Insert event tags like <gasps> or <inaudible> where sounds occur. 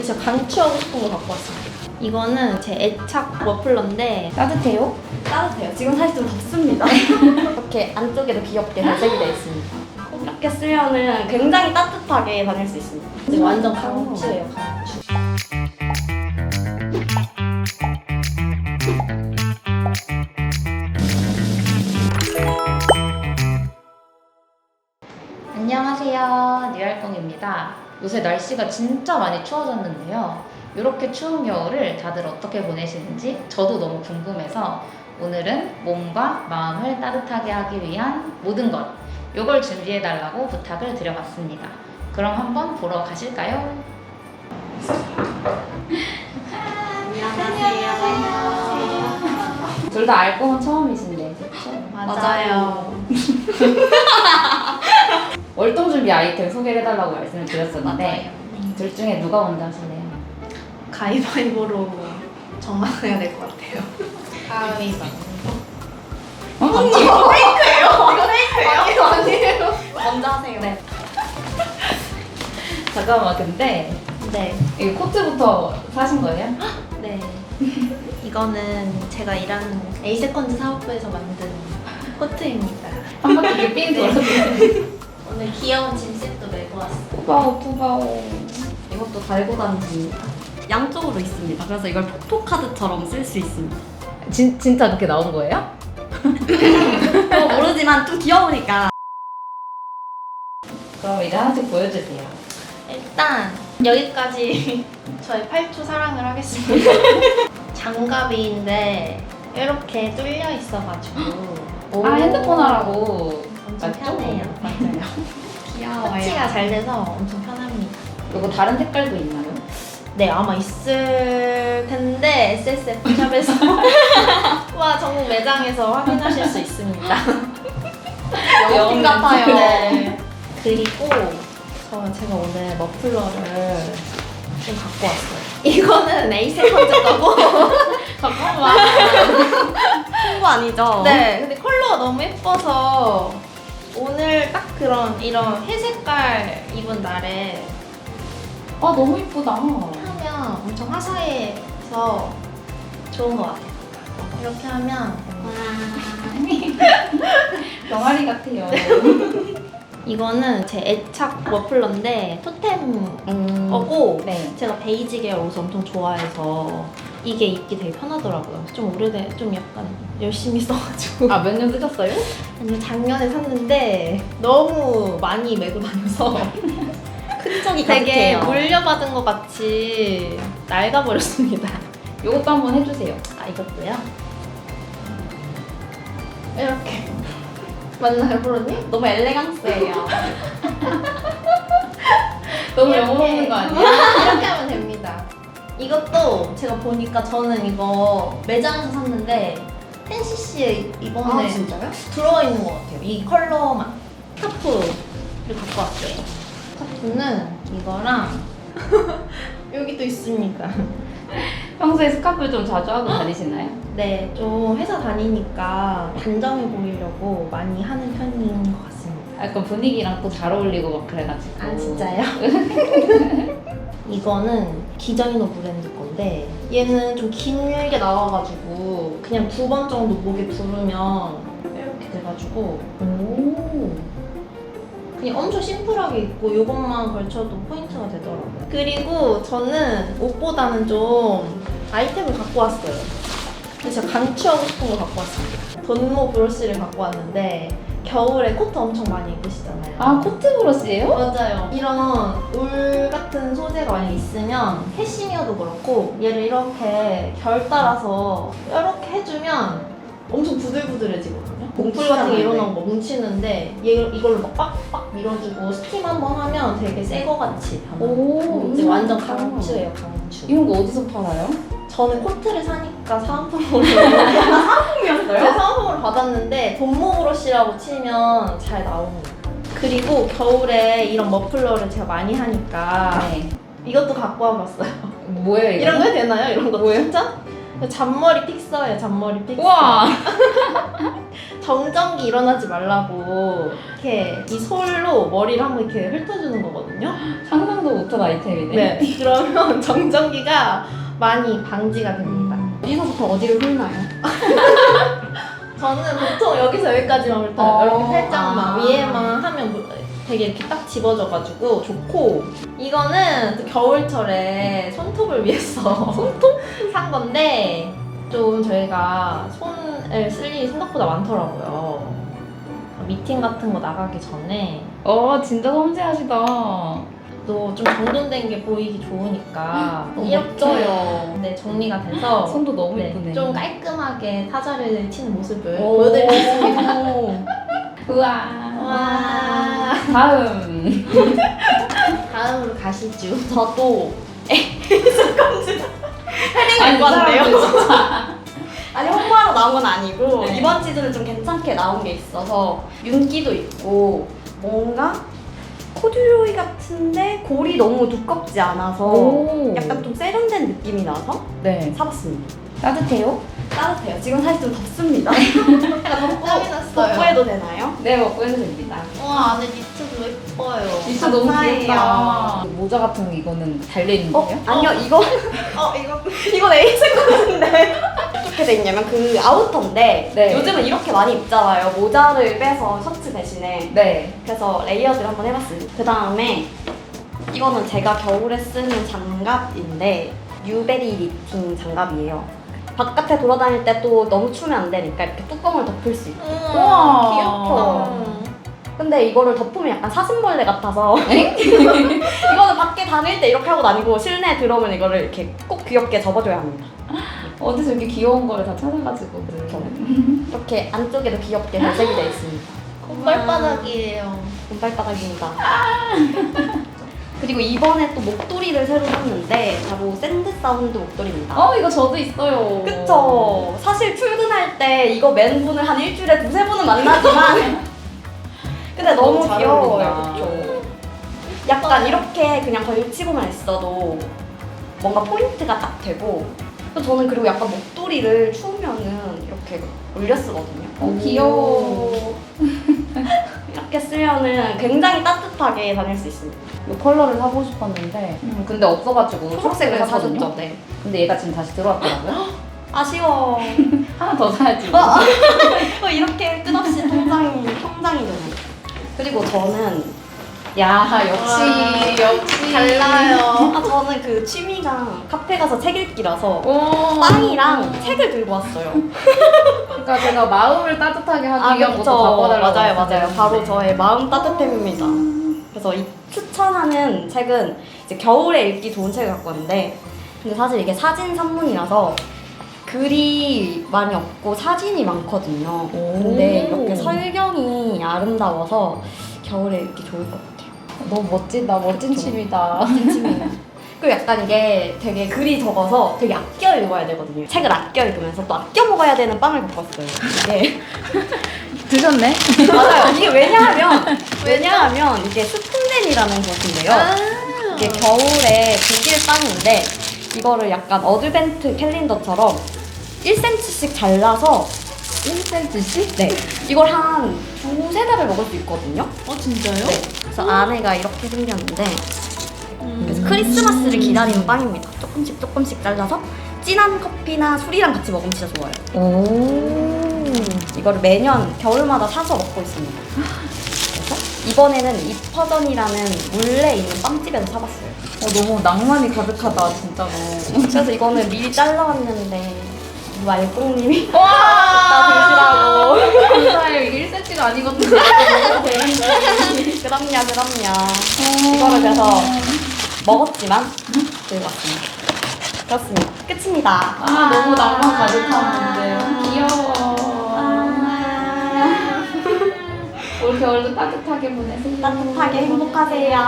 제가 강추하고 싶은 거 갖고 왔습니다. 이거는 제 애착 머플러인데 따뜻해요? 따뜻해요. 지금 사실 좀 덥습니다. <laughs> 이렇게 안쪽에도 귀엽게 발색이 되어 있습니다. 이렇게 쓰면은 굉장히 따뜻하게 다닐 수 있습니다. 이제 완전 강추예요, 강추. 안녕하세요. 뉴알콩입니다. 요새 날씨가 진짜 많이 추워졌는데요. 이렇게 추운 겨울을 다들 어떻게 보내시는지 저도 너무 궁금해서 오늘은 몸과 마음을 따뜻하게 하기 위한 모든 것, 요걸 준비해 달라고 부탁을 드려봤습니다. 그럼 한번 보러 가실까요? 안녕하세요. 둘 다 알콩은 처음이신데, 그렇죠? 맞아요. <laughs> 준비 아이템 소개를 해달라고 말씀을 드렸었는데 둘 중에 누가 먼저 하실래요? 가위바위보로 정하셔야 될 것 같아요. 가위바위보. 어? 맞지? 이거 페이크예요? 아니에요, 아니에요. 먼저 하세요. 네. 잠깐만 근데 네. 이 코트부터 사신 거예요? 네. 이거는 제가 일하는 에이세컨즈 사업부에서 만든 코트입니다. 한 바퀴 삥 돌아주세요 오늘 귀여운 짐셋도 메고 왔어요. 푸바오 푸바오 이것도 달고 다니십니다. 양쪽으로 있습니다. 그래서 이걸 포토카드처럼 쓸 수 있습니다. 진, 진짜 그렇게 나온 거예요? <laughs> 어, 모르지만 좀 귀여우니까. 그럼 이제 하나씩 보여주세요 일단 여기까지 <laughs> 저의 8초 사랑을 하겠습니다. <laughs> 장갑인데 이렇게 뚫려 있어가지고 아 핸드폰 하라고 엄청 맞죠? 편해요. 맞아요. <laughs> 귀여워요. 터치가 잘 돼서 엄청 편합니다. 이거 다른 색깔도 있나요? 네 아마 있을 텐데 SSF 샵에서 <laughs> 와 전국 매장에서 확인하실 수 있습니다. <laughs> 영업팀 같아요. 네. 그리고 저 제가 오늘 머플러를 좀 갖고 왔어요. 이거는 에이세컨즈 거고 잠깐만 홍보 아니죠? 네 근데 컬러가 너무 예뻐서 오늘 딱 그런 이런 회색깔 입은 날에 아 너무 이쁘다 하면 엄청 화사해서 좋은 것 같아요. 이렇게 하면 <laughs> 병아리 같아요 <laughs> 이거는 제 애착 머플러인데 토템 음. 거고 네 제가 베이지 계열 옷을 엄청 좋아해서 이게 입기 되게 편하더라고요. 좀 오래돼, 좀 약간 열심히 써가지고. 아 몇 년 쓰셨어요? 아니 작년에 샀는데 너무 많이 메고 다녀서 흔적이 되게 가득해요. 물려받은 것 같이 낡아버렸습니다. 이것도 한번 해주세요 아 이것도요? 이렇게 맞나요, 프로님? 너무 엘레강스예요. <laughs> 너무. 영어 먹는 거 아니에요? 이렇게 하면. 이것도 제가 보니까 저는 이거 매장에서 샀는데 펜시씨에 이번에 아, 진짜요? 들어가 있는 것 같아요. 이 컬러만. 스카프를 갖고 왔어요. 스카프는 이거랑 <laughs> 여기 또 있습니다. 평소에 스카프 좀 자주 하고 다니시나요? 네, 좀 회사 다니니까 단정해 보이려고 많이 하는 편인 것 같습니다. 약간 분위기랑 또 잘 어울리고 막 그래가지고 아, 진짜요? <laughs> 이거는 디자이너 브랜드 건데 얘는 좀 길게 나와가지고 그냥 두번 정도 목에 두르면 이렇게 돼가지고 오 그냥 엄청 심플하게 입고 이것만 걸쳐도 포인트가 되더라고요. 그리고 저는 옷보다는 좀 아이템을 갖고 왔어요. 근데 제가 강추하고 싶은 거 갖고 왔습니다. 돈모 브러쉬를 갖고 왔는데 겨울에 코트 엄청 많이 입으시잖아요. 아 코트 브러쉬예요? 맞아요. 이런 울 같은 소재가 만약 있으면 캐시미어도 그렇고 얘를 이렇게 결 따라서 이렇게 해주면 엄청 부들부들해지거든요. 봉풀 같은 게 일어나는 거 뭉치는데 얘 이걸로 막 빡빡 밀어주고 스팀 한번 하면 되게 새 거 같이. 오 이제 완전 강추예요, 강추. 이런 거 어디서 팔아요? 저는 코트를 사니까 사은품으로 <laughs> 제 사은품 으로 받았는데 돈모 브러쉬라고 치면 잘 나옵니다. 그리고 겨울에 이런 머플러를 제가 많이 하니까 네 이것도 갖고 와봤어요. 뭐예요 이거? 이런 거 해도 되나요? 이런 거 뭐예요? 진짜? 잔머리 픽서예요, 잔머리 픽서. 우와 <laughs> 정전기 일어나지 말라고 이렇게 이 솔로 머리를 한번 이렇게 훑어주는 거거든요. 상상도 못한 아이템이네. 네. 그러면 <laughs> 정전기가 많이 방지가 됩니다. 어디서부터 어디를 훑나요? <laughs> 저는 보통 여기서 여기까지만 훑어요. 어. 이렇게 살짝만 아. 위에만 하면 무- 되게 이렇게 딱 집어져가지고 좋고 이거는 또 겨울철에 손톱을 위해서 <laughs> 손톱 산 건데 좀 저희가 손을 쓸 일이 생각보다 많더라고요. 미팅 같은 거 나가기 전에 어, 진짜 섬세하시다. 또 좀 정돈된 게 보이기 좋으니까 너무 이렇게 멋져요. 네, 정리가 돼서 손도 너무 네, 예쁘네. 좀 깔끔하게 타자를 치는 모습을 오. 보여드리겠습니다. <laughs> 우와. 와. 다음. <laughs> 다음으로 가시죠. 저도 아니, 왔는데요? 사람들. <laughs> 아니 홍보하러 나온 건 아니고 네. 이번 시즌은 좀 괜찮게 나온 게 있어서 윤기도 있고 뭔가 코듀로이 같은데 골이 너무 두껍지 않아서 오. 약간 좀 세련된 느낌이 나서 네. 사봤습니다. 따뜻해요? 따뜻해요. 지금 사실 좀 덥습니다. 땀이 났어요. 뽀뽀해도 되나요? 네, 먹고 해도 됩니다. 와 안에 니트도 예 뻐요. 진짜 너무. 귀엽다. 모자 같은 거 이거는 달려있는 어? 거예요? 아니요 이거 <laughs> 어 이거 이건 에이스 같은데 어떻게 돼 있냐면 그 아우터인데 네. 요즘은 이렇게 많이 입잖아요. 모자를 빼서 셔츠 대신에 네. 그래서 레이어드를 한번 해봤습니다. 그 다음에 이거는 제가 겨울에 쓰는 장갑인데 뉴베리 니팅 장갑이에요. 바깥에 돌아다닐 때 또 너무 추우면 안 되니까 이렇게 뚜껑을 덮을 수 있고. 우와. 귀엽다. 근데 이거를 덮으면 약간 사슴벌레 같아서 <laughs> 이거는 밖에 다닐 때 이렇게 하고 다니고 실내에 들어오면 이거를 이렇게 꼭 귀엽게 접어줘야 합니다. <laughs> 어디서 이렇게 귀여운 거를 다 찾아가지고 그래. 이렇게 안쪽에도 귀엽게 발색이 되어 있습니다. 콧발바닥이에요. 금발바닥입니다. <laughs> 그리고 이번에 또 목도리를 새로 샀는데 바로 샌드 사운드 목도리입니다. 어, 이거 저도 있어요. 그쵸. 사실 출근할 때 이거 맨 분을 한 일주일에 두세 번은 만나지만 근데 너무 너무 잘 귀여워요. 어울린다. 그쵸. 약간 이렇게 그냥 걸치고만 있어도 뭔가 포인트가 딱 되고 또 저는 그리고 약간 목도리를 추우면은 이렇게 올려 쓰거든요. 어, 귀여워. <laughs> 이렇게 쓰면은 굉장히 따뜻하게 다닐 수 있습니다. 이 컬러를 사고 싶었는데 음, 근데 없어가지고 초록색을 샀거든요. 사셨죠? 네. 근데 얘가 지금 다시 들어왔더라고요. <gasps> 아쉬워. <laughs> 하나 더 사야지. 어, <laughs> 이렇게 그리고 저는 야 역시 와. 역시 달라요. 아 저는 그 취미가 카페 가서 책 읽기라서 오. 빵이랑 책을 들고 왔어요. <laughs> 그러니까 제가 마음을 따뜻하게 하기 위한 그쵸. 것도 바꿔달라고 맞아요, 맞아요. 말씀드렸는데. 바로 저의 마음 따뜻함입니다. 그래서 이 추천하는 책은 이제 겨울에 읽기 좋은 책을 갖고 왔는데, 근데 사실 이게 사진 산문이라서 글이 많이 없고 사진이 많거든요. 근데 이렇게 설경이 아름다워서 겨울에 읽기 좋을 것 같아요. 너무 멋지다 멋진. 취미다. 그리고 약간 이게 되게 글이 적어서 되게 아껴 읽어야 되거든요. 책을 아껴 읽으면서 또 아껴 먹어야 되는 빵을 왔어요. 이게 <laughs> 드셨네? 맞아요. 이게 왜냐하면 <laughs> 왜냐하면 이게 스푼덴이라는 것인데요. 이게 겨울에 독일 빵인데 이거를 약간 어드벤트 캘린더처럼 1cm씩 잘라서 1cm씩? 네 이걸 한 두세 달을 먹을 수 있거든요. 어 진짜요? 네. 그래서 안에가 이렇게 생겼는데 음. 그래서 크리스마스를 기다리는 빵입니다. 조금씩 조금씩 잘라서 진한 커피나 술이랑 같이 먹으면 진짜 좋아요. 오. 이거를 매년 겨울마다 사서 먹고 있습니다. 그래서 이번에는 이퍼전이라는 물레 있는 빵집에서 사봤어요. 어, 너무 낭만이 가득하다 진짜로. 그래서 이거는 미리 잘라왔는데 이 말꽁님이 와. <laughs> 나 감사해요. 이게 1cm가 아니거든요. 드시라고. 그럼요, 그럼요. 이거를 그래서 먹었지만 들고 왔습니다. 그렇습니다. 끝입니다. 아 너무 낭만 가득한데 귀여워. 올 겨울도 따뜻하게 보내세요. 따뜻하게 행복하세요.